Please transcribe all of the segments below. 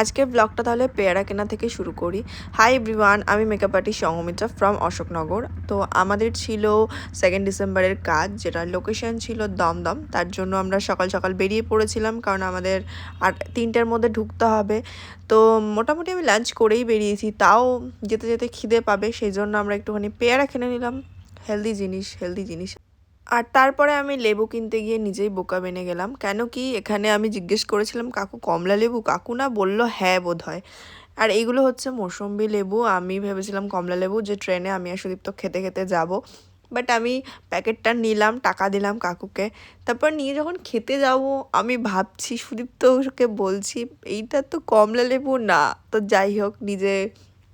আজকের ব্লগটা তাহলে পেয়ারা কেনা থেকে শুরু করি। হাই এভরিওয়ান আমি makeup artist Sanghamitra from Ashoknagar. তো আমাদের ছিল সেকেন্ড ডিসেম্বরের কাজ যেটা লোকেশন ছিল দমদম। তার জন্য আমরা সকাল সকাল বেরিয়ে পড়েছিলাম, কারণ আমাদের আর তিনটের মধ্যে ঢুকতে হবে। তো মোটামুটি আমি লাঞ্চ করেই বেরিয়েছি, তাও যেতে যেতে খিদে পাবে, সেই জন্য আমরা একটুখানি পেয়ারা কিনে নিলাম। হেলদি জিনিস হেলদি জিনিস। আর তারপরে আমি লেবু কিনতে গিয়ে নিজেই বোকা বেনে গেলাম। কেন কি এখানে আমি জিজ্ঞেস করেছিলাম, কাকু কমলা লেবু? কাকু না বলল হ্যাঁ বোধ হয় আর এগুলো হচ্ছে মৌসম্বি লেবু। আমি ভেবেছিলাম কমলা লেবু যে ট্রেনে আমি আর সুদীপ্ত খেতে খেতে যাব। বাট আমি প্যাকেটটা নিলাম, টাকা দিলাম কাকুকে। তারপর নিয়ে যখন খেতে যাব, আমি ভাবছি, সুদীপ্তকে বলছি, এইটা তো কমলা লেবু না। তো যাই হোক, নিজে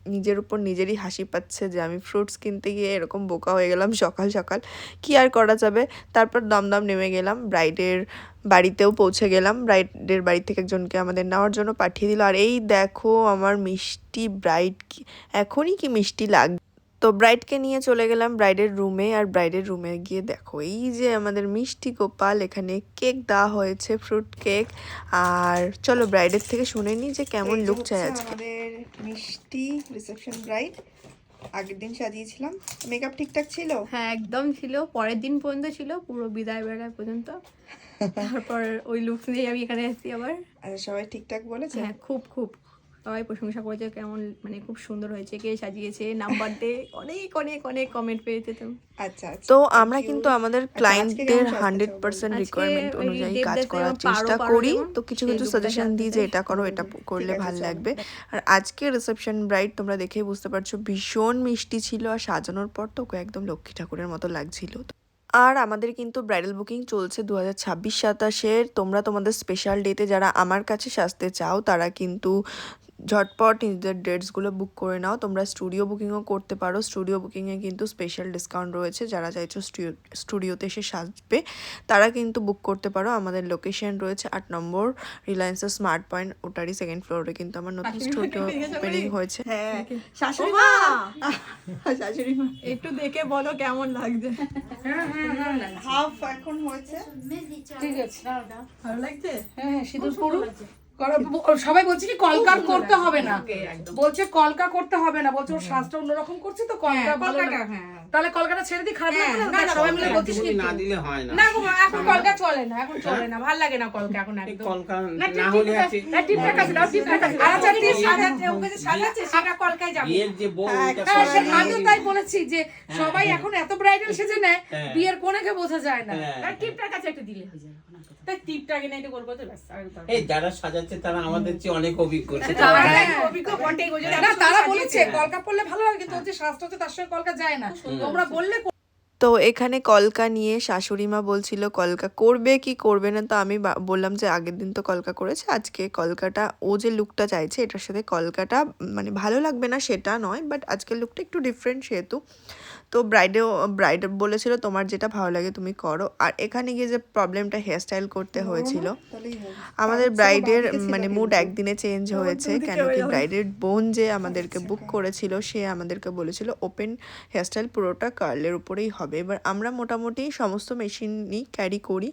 নিজের উপর নিজেরই হাসি পাচ্ছে যে আমি ফ্রুটস কিনতে গিয়ে এরকম বোকা হয়ে গেলাম সকাল সকাল। কি আর করা যাবে? তারপর দমদম নেমে গেলাম ব্রাইডের বাড়িতেও পৌঁছে গেলাম। ব্রাইডের বাড়ি থেকে একজনকে আমাদের নেওয়ার জন্য পাঠিয়ে দিল। আর এই দেখো আমার মিষ্টি ব্রাইড কি এখনই কি মিষ্টি লাগ তো ব্রাইডকে নিয়ে চলে গেলাম ব্রাইডের রুমে আর ব্রাইডের রুমে গিয়ে দেখো এই যে আমাদের মিষ্টি গোপাল এখানে কেক দেওয়া হয়েছে ফ্রুট কেক আর চলো ব্রাইডের থেকে শুনে নিই যে কেমন লুক চাই আজকে। আমাদের মিষ্টি রিসেপশন ব্রাইড আগের দিন সাজিয়েছিলাম। মেকআপ ঠিকঠাক ছিল? হ্যাঁ একদম ছিল। পরের দিন পর্যন্ত ছিল পুরো বিদায় বেলা পর্যন্ত। তারপর ওই লুক নিয়ে আমি এখানে এসেছি আবার। আচ্ছা সবাই ঠিকঠাক বলেছে? হ্যাঁ খুব খুব। সবাই প্রশংসা করেছে কেমন মানে খুব সুন্দর হয়েছে কে সাজিয়েছে নাম্বার দে অনেক অনেক অনেক কমেন্ট পেয়েছে তো আচ্ছা আচ্ছা তো আমরা কিন্তু আমাদের ক্লায়েন্টদের হান্ড্রেড পার্সেন্ট রিকোয়ারমেন্ট অনুযায়ী কাজ করার চেষ্টা করি। তো কিছু কিছু সাজেশন দিই যে এটা করো এটা করলে ভালো লাগবে। আর আজকে রিসেপশন ব্রাইড তোমরা দেখেই বুঝতে পারছ ভীষণ মিষ্টি ছিল আর সাজানোর পর তো ওকে একদম লক্ষ্মী ঠাকুরের মতো লাগছিল। আর আমাদের কিন্তু ব্রাইডাল বুকিং চলছে দু হাজার ছাব্বিশ সাতাশের। তোমরা তোমাদের স্পেশাল ডেতে যারা আমার কাছে সাজতে চাও তারা কিন্তু ঝটপট নিজেদের ডেটসগুলো বুক করে নাও। তোমরা স্টুডিও বুকিংও করতে পারো। স্টুডিও বুকিংয়ে কিন্তু স্পেশাল ডিসকাউন্ট রয়েছে। যারা চাইছো স্টুডিও স্টুডিওতে এসে সাজবে তারা কিন্তু বুক করতে পারো। আমাদের লোকেশন রয়েছে আট নম্বর রিলায়েন্সের স্মার্ট পয়েন্ট ওটারই সেকেন্ড ফ্লোরে কিন্তু আমার নতুন স্টুডিও ওপেনিং হয়েছে। হ্যাঁ। একটু দেখে বলো কেমন লাগছে? হাফ এখন হয়েছে। ঠিক আছে। ভালো লাগছে হ্যাঁ হ্যাঁ সিঁদুর করো, ব- সবাই বলছে কি কলকার করতে হবে না। বলছে কলকা করতে হবে না। বলছে ওর শ্বাসটা অন্যরকম করছে তো কলকা ভালো তাহলে কলকাটা ছেড়ে দিই খারাপ লাগে না? না সবাই মিলে বলছিস কিন্তু। না দিলে হয় না। না এখন কলকা চলে না এখন চলে না। ভালো লাগে না কলকা এখন একদম। কলকা না, না হলে আছে। না, টিপটার কাছে দাও, টিপটার কাছে। আচ্ছা, টিপ সাজাচ্ছে, ওকে যে সাজাচ্ছে, সেটা কলকায় যাবে। বিয়ের যে বউ হ্যাঁ, এটা হ্যাঁ, সবাই আমিও তাই বলেছি যে সবাই এখন এত ব্রাইডাল সেজে নেয় হ্যাঁ। বিয়ের কোনেকে বোঝা যায় না। হ্যাঁ। তাই টিপটার কাছে একটু দিলে হয়ে যাবে। তাই টিপটা আগে নাই করব তো ব্যাস এই যারা সাজাচ্ছে তারা আমাদের চেয়ে অনেক অভিজ্ঞ। তারা সেটা একটু অভিজ্ঞ বটেই, না, তারা বলেছে কলকা পড়লে ভালো লাগে কিন্তু ওর যে শ্বাসটা হচ্ছে তার সঙ্গে কলকা যায় না। তোমরা বললে তো এখানে কলকা নিয়ে শাশুড়ি মা বলছিল কলকা করবে কি করবে না? তো আমি বললাম যে আগের দিন তো কলকা করেছে আজকে কলকাটা ও যে লুকটা চাইছে এটার সাথে কলকাটা মানে ভালো লাগবে না সেটা নয় বাট আজকের লুকটা একটু ডিফারেন্ট সেহেতু। তো ব্রাইডেও ব্রাইড বলেছিল তোমার যেটা ভালো লাগে তুমি করো। আর এখানে গিয়ে যে প্রবলেমটা হেয়ারস্টাইল করতে হয়েছিল আমাদের ব্রাইডের মানে মুড একদিনে চেঞ্জ হয়েছে কেন কি ব্রাইডের বোন যে আমাদেরকে বুক করেছিল সে আমাদেরকে বলেছিল ওপেন হেয়ারস্টাইল পুরোটা কার্লের উপরেই হবে। এবার আমরা মোটামুটি সমস্ত মেশিনই ক্যারি করি।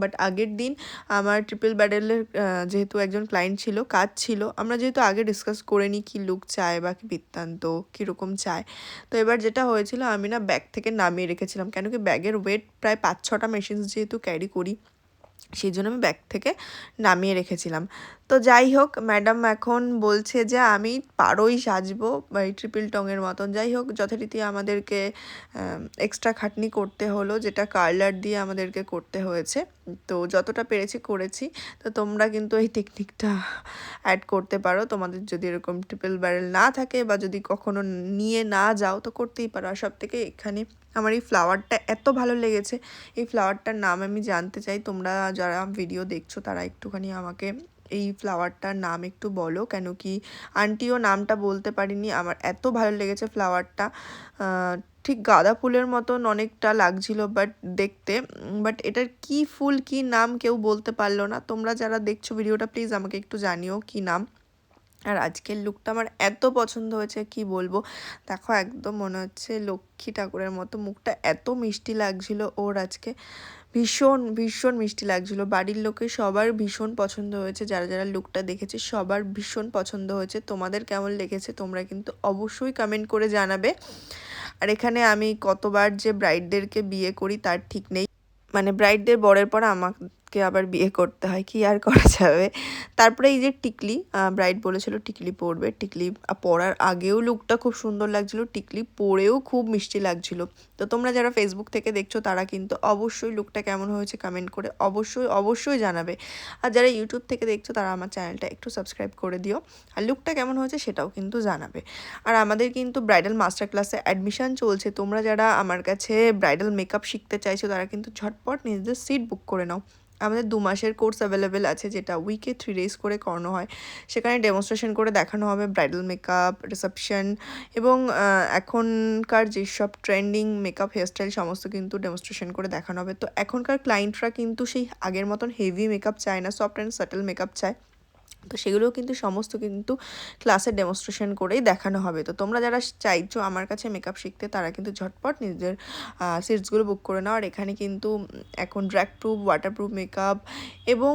বাট আগের দিন আমার ট্রিপল ব্যাডেলের যেহেতু একজন ক্লায়েন্ট ছিল, কাজ ছিল, আমরা যেহেতু আগে ডিসকাস করে নিই কী লুক চায় বা কী বৃত্তান্ত কীরকম চায়। তো এবার যেটা হয়েছিল, আমি না ব্যাগ থেকে নামিয়ে রেখেছিলাম, কেন কি ব্যাগের ওয়েট প্রায় পাঁচ ছটা মেশিনস যেহেতু ক্যারি করি। সেই জন্য আমি ব্যাগ থেকে নামিয়ে রেখেছিলাম। তো যাই হোক, ম্যাডাম এখন বলছে যে আমি পারোই সাজবো বা এই ট্রিপল টংয়ের মতন। যাই হোক, যথারীতি আমাদেরকে এক্সট্রা খাটনি করতে হলো, যেটা কার্লার দিয়ে আমাদেরকে করতে হয়েছে। তো যতটা পেরেছি করেছি। তো তোমরা কিন্তু এই টেকনিকটা অ্যাড করতে পারো। তোমাদের যদি এরকম ট্রিপল ব্যারেল না থাকে বা যদি কখনো নিয়ে না যাও, তো করতেই পারো। আর সব থেকে এখানে আমার এই ফ্লাওয়ারটা এত ভালো লেগেছে। এই ফ্লাওয়ারটার নাম আমি জানতে চাই। তোমরা যারা ভিডিও দেখছ, তারা একটুখানি আমাকে এই ফ্লাওয়ারটার নাম একটু বলো। কেন কি আন্টিও নামটা বলতে পারিনি। আমার এত ভালো লেগেছে ফ্লাওয়ারটা ঠিক গাঁদা ফুলের মতন অনেকটা লাগছিল বাট দেখতে বাট এটার কি ফুল, কি নাম কেউ বলতে পারল না। তোমরা যারা দেখছ ভিডিওটা প্লিজ আমাকে একটু জানিও কি নাম। আর আজকের লুকটা আমার এত পছন্দ হয়েছে, কি বলব? দেখো, একদম মনে হচ্ছে লক্ষ্মী ঠাকুরের মতো মুখটা এত মিষ্টি লাগছিল ওর আজকে। ভীষণ ভীষণ মিষ্টি লাগছিল। বাড়ির লোকের সবার ভীষণ পছন্দ হয়েছে, যারা যারা লুকটা দেখেছে সবার ভীষণ পছন্দ হয়েছে। তোমাদের কেমন লেগেছে তোমরা কিন্তু অবশ্যই কমেন্ট করে জানাবে। আর এখানে আমি কতবার যে ব্রাইডদেরকে বিয়ে করি তার ঠিক নেই। মানে ব্রাইডদের বরের পর আমাকে আবার বিয়ে করতে হয়, কি আর করা যাবে? তারপরে এই যে টিকলি ব্রাইড বলেছিল টিকলি পরবে। টিকলি পরার আগেও লুকটা খুব সুন্দর লাগছিল, টিকলি পরেও খুব মিষ্টি লাগছিল। তো তোমরা যারা ফেসবুক থেকে দেখছ, তারা কিন্তু অবশ্যই লুকটা কেমন হয়েছে কমেন্ট করে অবশ্যই অবশ্যই জানাবে। আর যারা ইউটিউব থেকে দেখছ, তারা আমার চ্যানেলটা একটু সাবস্ক্রাইব করে দিও। আর লুকটা কেমন হয়েছে সেটাও কিন্তু জানাবে। আর আমাদের কিন্তু ব্রাইডাল মাস্টার ক্লাসে অ্যাডমিশান চলছে। তোমরা যারা আমার কাছে ব্রাইডাল মেকআপ শিখতে চাইছো, তারা কিন্তু ঝটপট নিজেদের সিট বুক করে নাও। আমাদের দু মাসের কোর্স অ্যাভেলেবেল আছে যেটা উইকে থ্রি ডেজ করে করানো হয়। সেখানে ডেমনস্ট্রেশন করে দেখানো হবে ব্রাইডাল মেকআপ রিসেপশন এবং এখনকার যেসব ট্রেন্ডিং মেকআপ হেয়ারস্টাইল সমস্ত কিন্তু ডেমনস্ট্রেশন করে দেখানো হবে। তো এখনকার ক্লায়েন্টরা কিন্তু সেই আগের মতন হেভি মেকআপ চায় না সফট অ্যান্ড সাটেল মেকআপ চায়। তো সেগুলোও কিন্তু সমস্ত কিন্তু ক্লাসে ডেমনস্ট্রেশন করেই দেখানো হবে। তো তোমরা যারা চাইছো আমার কাছে মেকআপ শিখতে তারা কিন্তু ঝটপট নিজেদের সিটসগুলো বুক করে নাও। আর এখানে কিন্তু এখন ড্র্যাক প্রুফ ওয়াটারপ্রুফ মেকআপ এবং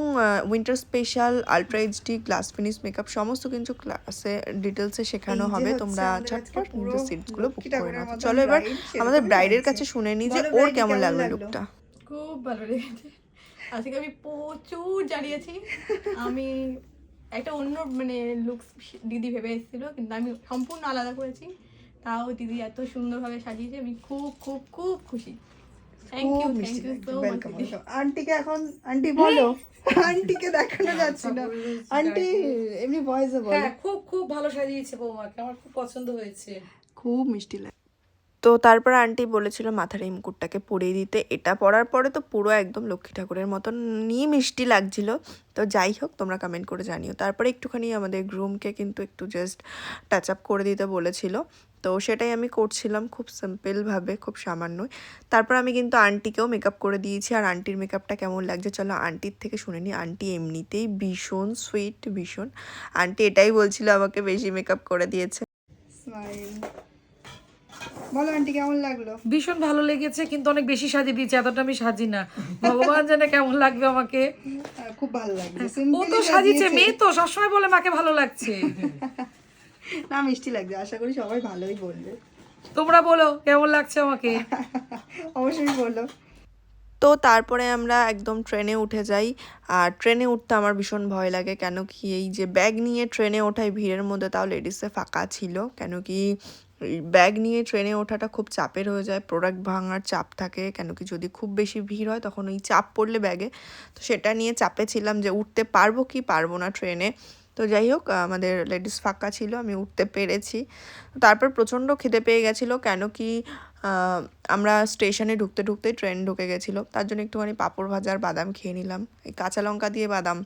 winter special ultra HD glass finish makeup সমস্ত কিন্তু ক্লাসে ডিটেলসে শেখানো হবে। তোমরা আমাদের ঝটপট নিজের সিটসগুলো বুক করে নাও। চলো এবার আমাদের ব্রাইডের কাছে শুনে নিই যে ওর কেমন লাগল? লুকটা খুব ভালো লেগেছে। আজকে আমি প্রচুর জানিয়েছি আমি একটা অন্য মানে লুকস দিদি ভেবে এসেছিল কিন্তু আমি সম্পূর্ণ আলাদা করেছি। তাও দিদি এত সুন্দরভাবে সাজিয়েছে আমি খুব খুব খুব খুশি। Thank you thank you so much আন্টিকে এখন আন্টি বলো আন্টিকে দেখানো যাচ্ছে না। আন্টি এমনি ভয়েসে বলো। হ্যাঁ খুব খুব ভালো সাজিয়েছে বৌমাকে আমার খুব পছন্দ হয়েছে। খুব মিষ্টি লাগে। তো তারপর আন্টি বলেছিল, মাথার এই মুকুটটাকে পরিয়ে দিতে। এটা পরার পরে তো পুরো একদম লক্ষ্মী ঠাকুরের মতন নিয়ে মিষ্টি লাগছিল। তো যাই হোক, তোমরা কমেন্ট করে জানিও। তারপরে একটুখানি আমাদের গ্রুমকে কিন্তু একটু জাস্ট টাচ আপ করে দিতে বলেছিল। তো সেটাই আমি করছিলাম খুব সিম্পলভাবে খুব সামান্যই। তারপর আমি কিন্তু আন্টিকেও মেকআপ করে দিয়েছি। আর আন্টির মেকআপটা কেমন লাগছে চলো আন্টির থেকে শুনে নিই। আন্টি এমনিতেই ভীষণ সুইট ভীষণ। আন্টি এটাই বলছিল আমাকে বেশি মেকআপ করে দিয়েছে। স্মাইল বলো আন্টি কেমন লাগল? ভীষণ ভালো লেগেছে কিন্তু অনেক বেশি সাজিয়ে দিয়েছে এতটা আমি সাজি না। ভগবান জানে কেমন লাগবে আমাকে। খুব ভালো লাগছে। ও তো সাজিয়েছে মেয়ে তো সবসময় বলে মাকে ভালো লাগছে। না মিষ্টি লাগছে আশা করি সবাই ভালোই বলবে। তোমরা বলো কেমন লাগছে আমাকে? অবশ্যই বলো। তো তারপরে আমরা একদম ট্রেনে উঠে যাই আর ট্রেনে উঠতে আমার ভীষণ ভয় লাগে কেন কি এই যে ব্যাগ নিয়ে ট্রেনে ওঠাই ভিড়ের মধ্যে তাও লেডিসে ফাঁকা ছিল কেন কি ব্যাগ নিয়ে ট্রেনে ওঠাটা খুব চাপের হয়ে যায় প্রোডাক্ট ভাঙার চাপ থাকে, কেন কি যদি খুব বেশি ভিড় হয় তখন ওই চাপ পড়লে ব্যাগে। তো সেটা নিয়ে চাপে ছিলাম যে উঠতে পারব কি পারব না ট্রেনে। তো যাই হোক আমাদের লেডিস ফাঁকা ছিল, আমি উঠতে পেরেছি। তারপর প্রচণ্ড খিদে পেয়ে গেছিল, কেন কি আমরা স্টেশনে ঢুকতে ঢুকতে ট্রেন ঢুকে গেছিল। তার জন্য একটুখানি পাঁপড় ভাজার বাদাম খেয়ে নিলাম, এই কাঁচা লঙ্কা দিয়ে বাদাম।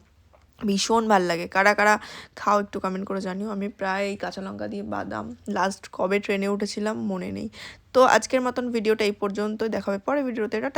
ভীষণ ভালো লাগে। কারা কারা খাও একটু কমেন্ট করে জানিও। আমি প্রায় এই কাঁচা লঙ্কা দিয়ে বাদাম লাস্ট কবে ট্রেনে উঠেছিলাম মনে নেই। তো আজকের মতন ভিডিওটা এই পর্যন্তই। দেখাবে পরে ভিডিওতে এটা